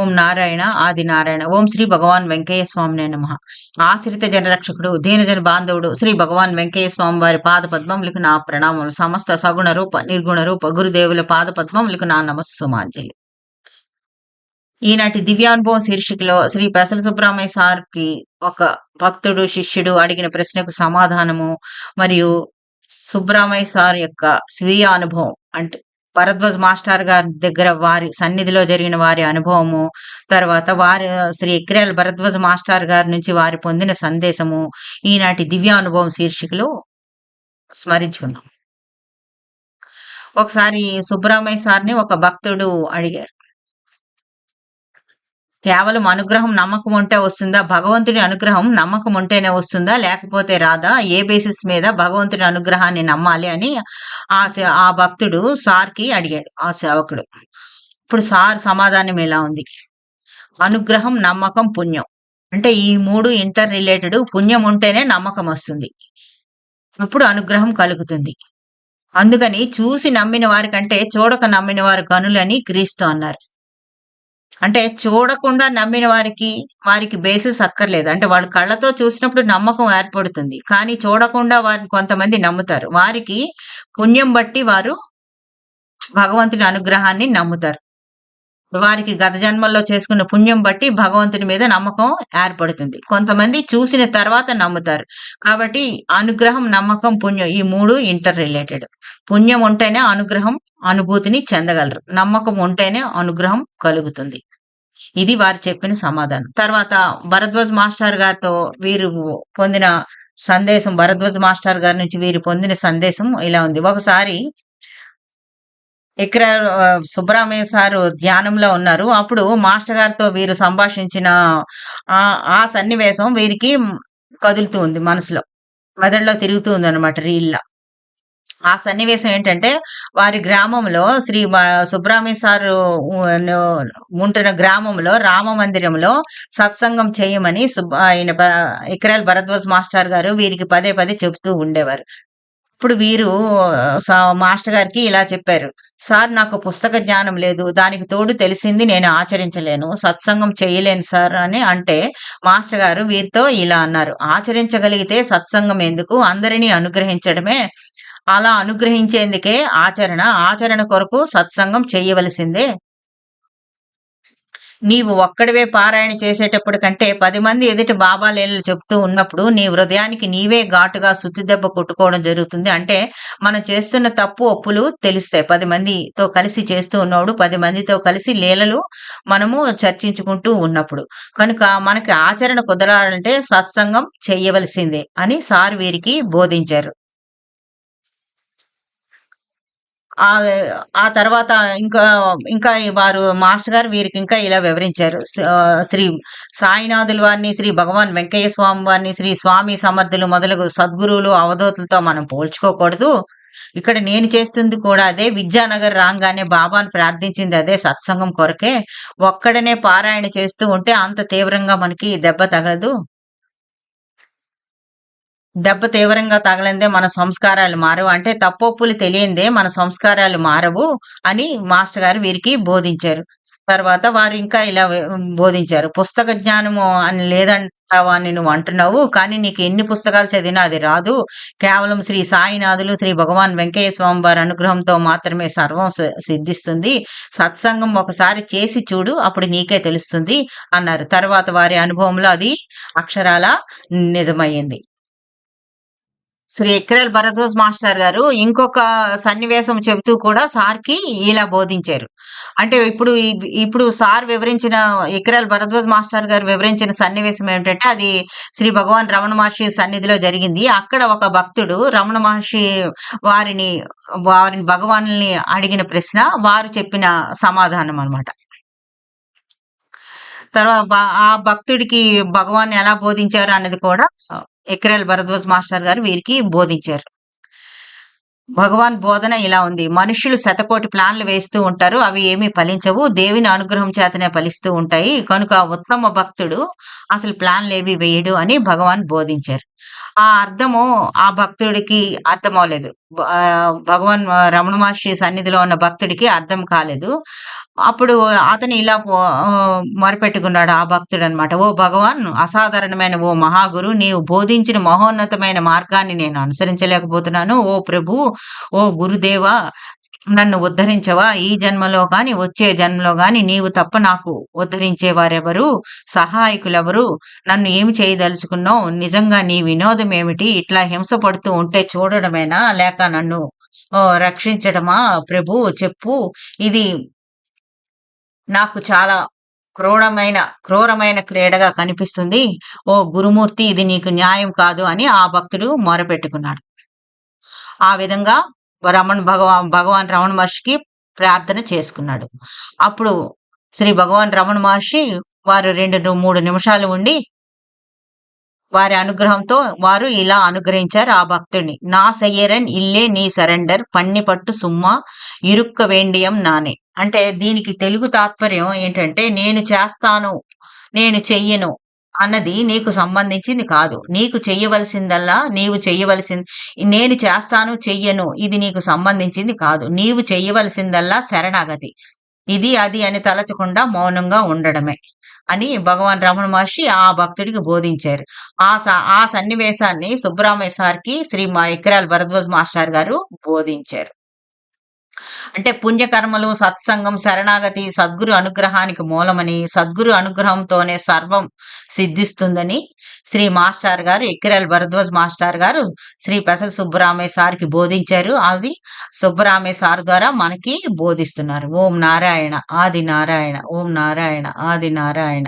ఓం నారాయణ ఆది నారాయణ ఓం శ్రీ భగవాన్ వెంకయ్య స్వామినే నమ. ఆశ్రిత జనరక్షకుడు దీనజన బాంధవుడు శ్రీ భగవాన్ వెంకయ్య స్వామి వారి పాద పద్మములకు నా ప్రణామములు. సమస్త సగుణ రూప నిర్గుణ రూప గురుదేవుల పాద పద్మములకు నా నమస్సుమాంజలి. ఈనాటి దివ్యానుభవం శీర్షికలో శ్రీ పెసల సుబ్రహ్మణ్య సార్కి ఒక భక్తుడు శిష్యుడు అడిగిన ప్రశ్నకు సమాధానము మరియు సుబ్రహ్మణ్య సార్ యొక్క స్వీయ అనుభవం అంటే భరద్వాజ్ మాస్టర్ గారి దగ్గర వారి సన్నిధిలో జరిగిన వారి అనుభవము తర్వాత వారి శ్రీ ఎక్రేల భరద్వాజ్ మాస్టర్ గారి నుంచి వారి పొందిన సందేశము ఈనాటి దివ్యానుభవం శీర్షికలో స్మరించుకుందాం. ఒకసారి సుబ్రహ్మణ్య సార్ని ఒక భక్తుడు అడిగారు. కేవలం అనుగ్రహం నమ్మకం ఉంటే వస్తుందా? భగవంతుడి అనుగ్రహం నమ్మకం ఉంటేనే వస్తుందా? లేకపోతే రాదా? ఏ బేసిస్ మీద భగవంతుడి అనుగ్రహాన్ని నమ్మాలి అని ఆ ఆ భక్తుడు సార్కి అడిగాడు ఆ సేవకుడు. ఇప్పుడు సార్ సమాధానం ఎలా ఉంది? అనుగ్రహం నమ్మకం పుణ్యం. అంటే ఈ మూడు ఇంటర్ రిలేటెడ్ పుణ్యం ఉంటేనే నమ్మకం వస్తుంది. ఇప్పుడు అనుగ్రహం కలుగుతుంది. అందుకని చూసి నమ్మిన వారికంటే చూడక నమ్మిన వారు గనులని క్రీస్తు అన్నారు. అంటే చూడకుండా నమ్మిన వారికి వారికి బేసిస్ అక్కర్లేదు. అంటే వాళ్ళు కళ్ళతో చూసినప్పుడు నమ్మకం ఏర్పడుతుంది. కానీ చూడకుండా వారిని కొంతమంది నమ్ముతారు. వారికి పుణ్యం బట్టి వారు భగవంతుని అనుగ్రహాన్ని నమ్ముతారు. వారికి గత జన్మల్లో చేసుకున్న పుణ్యం బట్టి భగవంతుని మీద నమ్మకం ఏర్పడుతుంది. కొంతమంది చూసిన తర్వాత నమ్ముతారు. కాబట్టి అనుగ్రహం నమ్మకం పుణ్యం ఈ మూడు ఇంటర్ రిలేటెడ్ పుణ్యం ఉంటేనే అనుగ్రహం అనుభూతిని చెందగలరు. నమ్మకం ఉంటేనే అనుగ్రహం కలుగుతుంది. ఇది వారు చెప్పిన సమాధానం. తర్వాత భరద్వాజ్ మాస్టర్ గారితో వీరు పొందిన సందేశం భరద్వాజ్ మాస్టర్ గారి నుంచి వీరు పొందిన సందేశం ఇలా ఉంది. ఒకసారి ఇక్కడ సుబ్రహ్మణ్య సారు ధ్యానంలో ఉన్నారు. అప్పుడు మాస్టర్ గారితో వీరు సంభాషించిన ఆ ఆ సన్నివేశం వీరికి కదులుతూ ఉంది మనసులో. మెదడులో తిరుగుతూ ఉంది అనమాట రీల్లా. ఆ సన్నివేశం ఏంటంటే వారి గ్రామంలో శ్రీ సుబ్రహ్మణ్య సారు ఉంటున్న గ్రామంలో రామ మందిరంలో సత్సంగం చేయమని ఆయన ఇక్రాల్ భరద్వాజ్ మాస్టర్ గారు వీరికి పదే పదే చెబుతూ ఉండేవారు. ఇప్పుడు వీరు మాస్టర్ గారికి ఇలా చెప్పారు. సార్ నాకు పుస్తక జ్ఞానం లేదు. దానికి తోడు తెలిసింది నేను ఆచరించలేను. సత్సంగం చేయలేను సార్ అని అంటే మాస్టర్ గారు వీరితో ఇలా అన్నారు. ఆచరించగలిగితే సత్సంగం ఎందుకు? అందరినీ అనుగ్రహించడమే అలా అనుగ్రహించేందుకే ఆచరణ ఆచరణ కొరకు సత్సంగం చేయవలసిందే. నీవు ఒక్కడివే పారాయణ చేసేటప్పుడు కంటే పది మంది ఎదుటి బాబా లీలలు చెప్తూ ఉన్నప్పుడు నీ హృదయానికి నీవే ఘాటుగా సుత్తి దెబ్బ కొట్టుకోవడం జరుగుతుంది. అంటే మనం చేస్తున్న తప్పు ఒప్పులు తెలుస్తాయి. పది మందితో కలిసి చేస్తూ ఉన్నప్పుడు పది మందితో కలిసి లీలలు మనము చర్చించుకుంటూ ఉన్నప్పుడు. కనుక మనకి ఆచరణ కుదరాలంటే సత్సంగం చెయ్యవలసిందే అని సార్ వీరికి బోధించారు. ఆ ఆ తర్వాత ఇంకా ఇంకా వారు మాస్టర్ గారు వీరికి ఇంకా ఇలా వివరించారు. శ్రీ సాయినాథుల వారిని శ్రీ భగవాన్ వెంకయ్య స్వామి వారిని శ్రీ స్వామి సమర్థులు మొదలగు సద్గురువులు అవధూతులతో మనం పోల్చుకోకూడదు. ఇక్కడ నేను చేస్తుంది కూడా అదే. విద్యానగర్ రాగానే బాబాను ప్రార్థించింది అదే సత్సంగం కొరకే. ఒక్కడనే పారాయణ చేస్తూ ఉంటే అంత తీవ్రంగా మనకి దెబ్బ తగదు. దెబ్బ తీవ్రంగా తగలందే మన సంస్కారాలు మారవు. అంటే తప్పొప్పులు తెలియందే మన సంస్కారాలు మారవు అని మాస్టర్ గారు వీరికి బోధించారు. తర్వాత వారు ఇంకా ఇలా బోధించారు. పుస్తక జ్ఞానము అని లేదంటావా అని నువ్వు అంటున్నావు? కానీ నీకు ఎన్ని పుస్తకాలు చదివినా అది రాదు. కేవలం శ్రీ సాయినాథులు శ్రీ భగవాన్ వెంకయ్య స్వామి వారి అనుగ్రహంతో మాత్రమే సర్వం సి- సిద్ధిస్తుంది. సత్సంగం ఒకసారి చేసి చూడు అప్పుడు నీకే తెలుస్తుంది అన్నారు. తర్వాత వారి అనుభవంలో అది అక్షరాల నిజమయ్యింది. శ్రీ ఎక్రల్ భరద్వాజ్ మాస్టర్ గారు ఇంకొక సన్నివేశం చెబుతూ కూడా సార్కి ఇలా బోధించారు. అంటే ఇప్పుడు ఇప్పుడు సార్ వివరించిన ఎక్రేల్ భరద్వాజ్ మాస్టర్ గారు వివరించిన సన్నివేశం ఏమిటంటే అది శ్రీ భగవాన్ రమణ మహర్షి సన్నిధిలో జరిగింది. అక్కడ ఒక భక్తుడు రమణ మహర్షి వారిని వారిని భగవాన్ని అడిగిన ప్రశ్న వారు చెప్పిన సమాధానం అన్నమాట. తర్వాత ఆ భక్తుడికి భగవాన్ ఎలా బోధించారు అన్నది కూడా ఎక్రేల్ భరద్వాజ్ మాస్టర్ గారు వీరికి బోధించారు. భగవాన్ బోధన ఇలా ఉంది. మనుషులు శతకోటి ప్లాన్లు వేస్తూ ఉంటారు. అవి ఏమీ ఫలించవు. దేవిని అనుగ్రహం చేతనే ఫలిస్తూ ఉంటాయి. కనుక ఉత్తమ భక్తుడు అసలు ప్లాన్లు ఏవి వేయడు అని భగవాన్ బోధించారు. ఆ అర్థము ఆ భక్తుడికి అర్థం అవలేదు భగవాన్ రమణ మహర్షి సన్నిధిలో ఉన్న భక్తుడికి అర్థం కాలేదు. అప్పుడు అతను ఇలా మరపెట్టుకున్నాడు ఆ, మొరపెట్టుకున్నాడు ఆ భక్తుడు అనమాట ఓ భగవాన్ అసాధారణమైన ఓ మహాగురు నీవు బోధించిన మహోన్నతమైన మార్గాన్ని నేను అనుసరించలేకపోతున్నాను. ఓ ప్రభు ఓ గురుదేవ నన్ను ఉద్ధరించవా? ఈ జన్మలో గాని వచ్చే జన్మలో గాని నీవు తప్ప నాకు ఉద్ధరించేవారెవరు సహాయకులెవరు? నన్ను ఏమి చేయదలుచుకున్నావు? నిజంగా నీ వినోదం ఏమిటి? ఇట్లా హింస పడుతూ ఉంటే చూడడమేనా? లేక నన్ను రక్షించడమా? ప్రభు చెప్పు. ఇది నాకు చాలా క్రూరమైన క్రూరమైన క్రీడగా కనిపిస్తుంది. ఓ గురుమూర్తి ఇది నీకు న్యాయం కాదు అని ఆ భక్తుడు మొరపెట్టుకున్నాడు. ఆ విధంగా రమణ భగవాన్ భగవాన్ రమణ మహర్షికి ప్రార్థన చేసుకున్నాడు. అప్పుడు శ్రీ భగవాన్ రమణ మహర్షి వారు రెండు మూడు నిమిషాలు ఉండి వారి అనుగ్రహంతో వారు ఇలా అనుగ్రహించారు ఆ భక్తుడిని నా సయ్యరన్ ఇల్లే నీ సరెండర్ పన్ని పట్టు సుమ్మ ఇరుక్క వేండియం నానే. అంటే దీనికి తెలుగు తాత్పర్యం ఏంటంటే నేను చేస్తాను నేను చెయ్యను అన్నది నీకు సంబంధించింది కాదు. నీకు చెయ్యవలసిందల్లా నీవు చెయ్యవలసింది నేను చేస్తాను చెయ్యను ఇది నీకు సంబంధించింది కాదు. నీవు చెయ్యవలసిందల్లా శరణాగతి. ఇది అది అని తలచకుండా మౌనంగా ఉండడమే అని భగవాన్ రమణ మహర్షి ఆ భక్తుడికి బోధించారు. ఆ స- ఆ సన్నివేశాన్ని సుబ్రహ్మణ్య సార్కి శ్రీ మా ఇక్రాల్ భరద్వాజ్ మాస్టర్ గారు బోధించారు. అంటే పుణ్యకర్మలు సత్సంగం శరణాగతి సద్గురు అనుగ్రహానికి మూలమని సద్గురు అనుగ్రహంతోనే సర్వం సిద్ధిస్తుందని శ్రీ మాస్టర్ గారు ఎక్కిరాల్ భరద్వాజ్ మాస్టర్ గారు శ్రీ పెసల సుబ్బరామయ్య సార్కి బోధించారు. అది సుబ్బరామయ్య సార్ ద్వారా మనకి బోధిస్తున్నారు. ఓం నారాయణ ఆది నారాయణ ఓం నారాయణ ఆది నారాయణ.